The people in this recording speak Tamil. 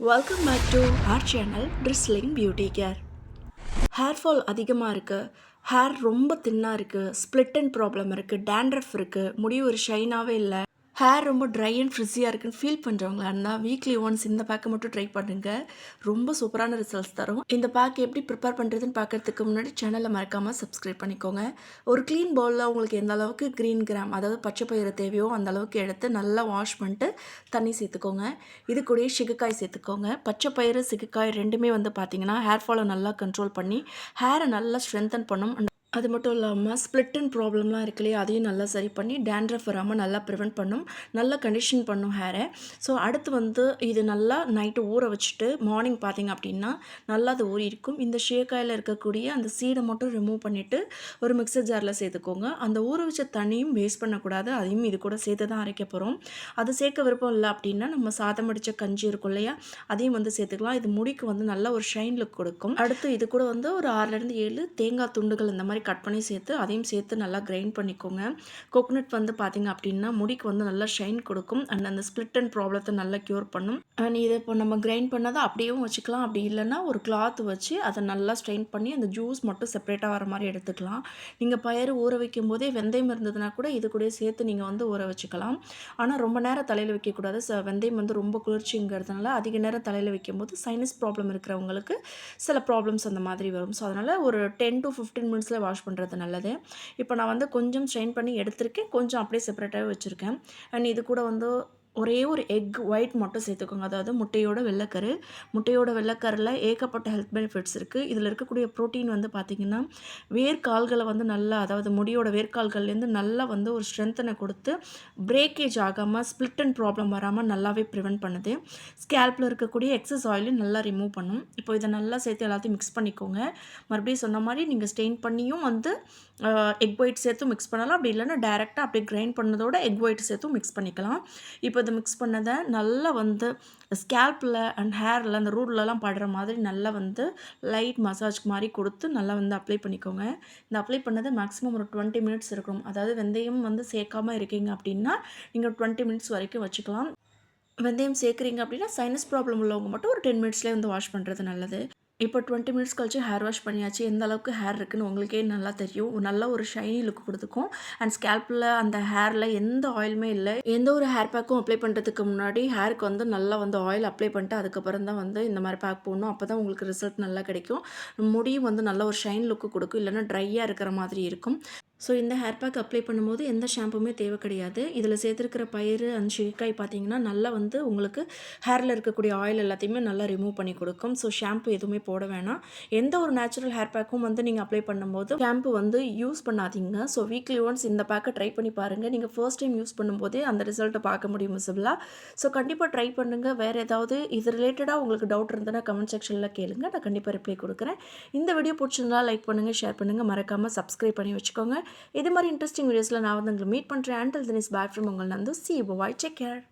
Welcome back to hair channel drizzling beauty care hair fall அதிகமாக இருக்குது ஹேர் ரொம்ப தின்னாக இருக்குது ஸ்ப்ளிட் அண்ட் ப்ராப்ளம் இருக்குது டேண்ட்ரஃப் இருக்குது முடி ஒரு ஷைனாகவே இல்லை. ஹேர் ரொம்ப ட்ரை அண்ட் ஃப்ரிஸியாக இருக்குன்னு ஃபீல் பண்ணுறவங்களா இருந்தால் வீக்லி ஒன்ஸ் இந்த பேக்கை மட்டும் ட்ரை பண்ணுங்க. ரொம்ப சூப்பரான ரிசல்ட்ஸ் தரும். இந்த பேக் எப்படி ப்ரிப்பேர் பண்ணுறதுன்னு பார்க்கறதுக்கு முன்னாடி சேனலை மறக்காமல் சப்ஸ்கிரைப் பண்ணிக்கோங்க. ஒரு க்ளீன் பவுலில் உங்களுக்கு எந்த அளவுக்கு க்ரீன் கிராம் அதாவது பச்சை பயிறு தேவையோ அந்த அளவுக்கு எடுத்து நல்லா வாஷ் பண்ணிட்டு தண்ணி சேர்த்துக்கோங்க. இது கூடயே சிகுக்காய் சேர்த்துக்கோங்க. பச்சை பயிறு சிகுக்காய் ரெண்டுமே வந்து பார்த்தீங்கன்னா ஹேர் ஃபாலை நல்லா கண்ட்ரோல் பண்ணி ஹேரை நல்லா ஸ்ட்ரென்தன் பண்ணும். அது மட்டும் இல்லாமல் ஸ்ப்ளிட்டன் ப்ராப்ளம்லாம் இருக்கு இல்லையா? அதையும் நல்லா சரி பண்ணி டேண்ட்ரஃப் வராமல் நல்லா ப்ரிவெண்ட் பண்ணும். நல்லா கண்டிஷன் பண்ணும் ஹேரை ஸோ அடுத்து வந்து இது நல்லா நைட்டு ஊற வச்சுட்டு மார்னிங் பார்த்தீங்க அப்படின்னா நல்லா அது ஊறி இருக்கும். இந்த ஷேக்காயில் இருக்கக்கூடிய அந்த சீடை மட்டும் ரிமூவ் பண்ணிவிட்டு ஒரு மிக்சர் ஜாரில் சேர்த்துக்கோங்க. அந்த ஊற வச்ச தண்ணியும் வேஸ்ட் பண்ணக்கூடாது. அதையும் இது கூட சேர்த்து தான் அரைக்க போகிறோம் அது சேர்க்க விருப்பம் இல்லை அப்படின்னா நம்ம சாதம் அடித்த கஞ்சி இருக்கும் இல்லையா? அதையும் வந்து சேர்த்துக்கலாம். இது முடிக்கு வந்து நல்ல ஒரு ஷைன் லுக் கொடுக்கும். அடுத்து இது கூட வந்து ஒரு ஆறுலேருந்து ஏழு தேங்காய் துண்டுகள் இந்த மாதிரி கட் பண்ணி சேர்த்து அதையும் சேர்த்து நல்லா கிரைண்ட் பண்ணிக்கோங்க. கோகோனட் வந்து பார்த்திங்க அப்படின்னா முடிக்கு வந்து நல்லா ஷைன் கொடுக்கும். அண்ட் அந்த ஸ்பிளிட் அண்ட் ப்ராப்ளத்தை நல்லா க்யூர் பண்ணும். அண்ட் இதை இப்போ நம்ம கிரைண்ட் பண்ணதை அப்படியும் வச்சுக்கலாம். அப்படி இல்லைன்னா ஒரு கிளாத் வச்சு அதை நல்லா ஸ்ட்ரெயின் பண்ணி அந்த ஜூஸ் மட்டும் செப்பரேட்டாக வர மாதிரி எடுத்துக்கலாம். நீங்கள் பயிர் ஊற வைக்கும் போதே வெந்தயம் இருந்ததுன்னா கூட இது கூட சேர்த்து நீங்கள் வந்து ஊற வச்சுக்கலாம். ஆனால் ரொம்ப நேரம் தலையில் வைக்கக்கூடாது. ச வெந்தயம் வந்து ரொம்ப குளிர்ச்சிங்கிறதுனால அதிக நேரம் தலையில் வைக்கும்போது சைனஸ் ப்ராப்ளம் இருக்கிறவங்களுக்கு சில ப்ராப்ளம்ஸ் அந்த மாதிரி வரும். ஸோ அதனால் ஒரு டென் டு ஃபிஃப்டீன் மினிட்ஸில் வாஷ் பண்ணுறது நல்லது. இப்போ நான் வந்து கொஞ்சம் ஸ்ட்ரெயின் பண்ணி எடுத்திருக்கேன். கொஞ்சம் அப்படியே செப்பரேட்டாகவே வச்சுருக்கேன். அண்ட் இது கூட வந்து ஒரே ஒரு எக் ஒயிட் மட்டும் சேர்த்துக்கோங்க. அதாவது முட்டையோட வெள்ளைக்கரு. முட்டையோட வெள்ளைக்கரில் ஏகப்பட்ட ஹெல்த் பெனிஃபிட்ஸ் இருக்குது இதில் இருக்கக்கூடிய ப்ரோட்டீன் வந்து பார்த்திங்கன்னா வேர்க்கால்களை வந்து நல்லா அதாவது முடியோட வேர்க்கால்கள்லேருந்து நல்லா வந்து ஒரு ஸ்ட்ரென்த்தனை கொடுத்து பிரேக்கேஜ் ஆகாமல் ஸ்பிளிட் அண்ட் ப்ராப்ளம் வராமல் நல்லாவே ப்ரிவெண்ட் பண்ணுது. ஸ்கேல்பில் இருக்கக்கூடிய எக்ஸஸ் ஆயிலையும் நல்லா ரிமூவ் பண்ணும். இப்போ இதை நல்லா சேர்த்து எல்லாத்தையும் மிக்ஸ் பண்ணிக்கோங்க. மறுபடியும் சொன்ன மாதிரி நீங்கள் ஸ்டெயின் பண்ணியும் வந்து எக் ஒயிட் சேர்த்து மிக்ஸ் பண்ணலாம். அப்படி இல்லைன்னா டேரெக்டாக அப்படியே கிரைண்ட் பண்ணதோட எக் ஒயிட் சேர்த்தும் மிக்ஸ் பண்ணிக்கலாம். இப்போ இதை மிக்ஸ் பண்ணதை நல்லா வந்து ஸ்கேல்பில் அண்ட் ஹேரில் அந்த ரூட்லலாம் படுற மாதிரி நல்லா வந்து லைட் மசாஜ் மாதிரி கொடுத்து நல்லா வந்து அப்ளை பண்ணிக்கோங்க. இந்த அப்ளை பண்ணது மேக்ஸிமம் ஒரு டுவெண்ட்டி மினிட்ஸ் இருக்கும் அதாவது வெந்தயம் வந்து சேர்க்காமல் இருக்கீங்க அப்படின்னா நீங்கள் டுவெண்ட்டி மினிட்ஸ் வரைக்கும் வச்சுக்கலாம். வெந்தயம் சேர்க்குறீங்க அப்படின்னா சைனஸ் ப்ராப்ளம் உள்ளவங்க மட்டும் ஒரு டென் மினிட்ஸ்லேயே வந்து வாஷ் பண்ணுறது நல்லது. இப்போ டுவெண்ட்டி மினிட்ஸ் கழிச்சு ஹேர் வாஷ் பண்ணியாச்சு. எந்த அளவுக்கு ஹேர் இருக்குன்னு உங்களுக்கே நல்லா தெரியும். ஒரு நல்ல ஒரு ஷைனி லுக் கொடுத்துக்கும். அண்ட் ஸ்கேல்பில் அந்த ஹேரில் எந்த ஆயிலுமே இல்லை. எந்த ஒரு ஹேர் பேக்கும் அப்ளை பண்ணுறதுக்கு முன்னாடி ஹேருக்கு வந்து நல்லா வந்து ஆயில் அப்ளை பண்ணிட்டு அதுக்கப்புறம் தான் வந்து இந்த மாதிரி பேக் போடணும். அப்போ தான் உங்களுக்கு ரிசல்ட் நல்லா கிடைக்கும். முடியும் வந்து நல்ல ஒரு ஷைன் லுக்கு கொடுக்கும். இல்லைன்னா ட்ரையாக இருக்கிற மாதிரி இருக்கும். ஸோ இந்த ஹேர் பேக் அப்ளை பண்ணும்போது எந்த ஷாம்புமே தேவை கிடையாது. இதில் சேர்த்துருக்கிற பயிறு அந்த ஷீக்காய் பார்த்தீங்கன்னா நல்லா வந்து உங்களுக்கு ஹேரில் இருக்கக்கூடிய ஆயில் எல்லாத்தையுமே நல்லா ரிமூவ் பண்ணி கொடுக்கும். ஸோ ஷாம்பு எதுவுமே போட வேணாம். எந்த ஒரு நேச்சுரல் ஹேர் பேக்கும் வந்து நீங்கள் அப்ளை பண்ணும்போது ஷாம்பு வந்து யூஸ் பண்ணாதீங்க. ஸோ வீக்லி ஒன்ஸ் இந்த பேக்கை ட்ரை பண்ணி பாருங்கள் நீங்கள் ஃபர்ஸ்ட் டைம் யூஸ் பண்ணும்போதே அந்த ரிசல்ட்டை பார்க்க முடியும் விசிபிளாக ஸோ கண்டிப்பாக ட்ரை பண்ணுங்கள் வேறு ஏதாவது இது ரிலேட்டடாக உங்களுக்கு டவுட் இருந்ததுன்னா கமெண்ட் செக்ஷனில் கேளுங்க. நான் கண்டிப்பாக ரிப்ளை கொடுக்குறேன். இந்த வீடியோ பிடிச்சிருந்தா லைக் பண்ணுங்கள் ஷேர் பண்ணுங்கள் மறக்காமல் சப்ஸ்கிரைப் பண்ணி வச்சுக்கோங்க. இது மாதிரி இன்ட்ரெஸ்டிங் வீடியோஸில் நான் வந்து உங்களை மீட் பண்ணுறேன் அண்டல் தினிஸ் பேக் ஃப்ரம் உங்கள் நந்து. சி பாய் செக் கேர்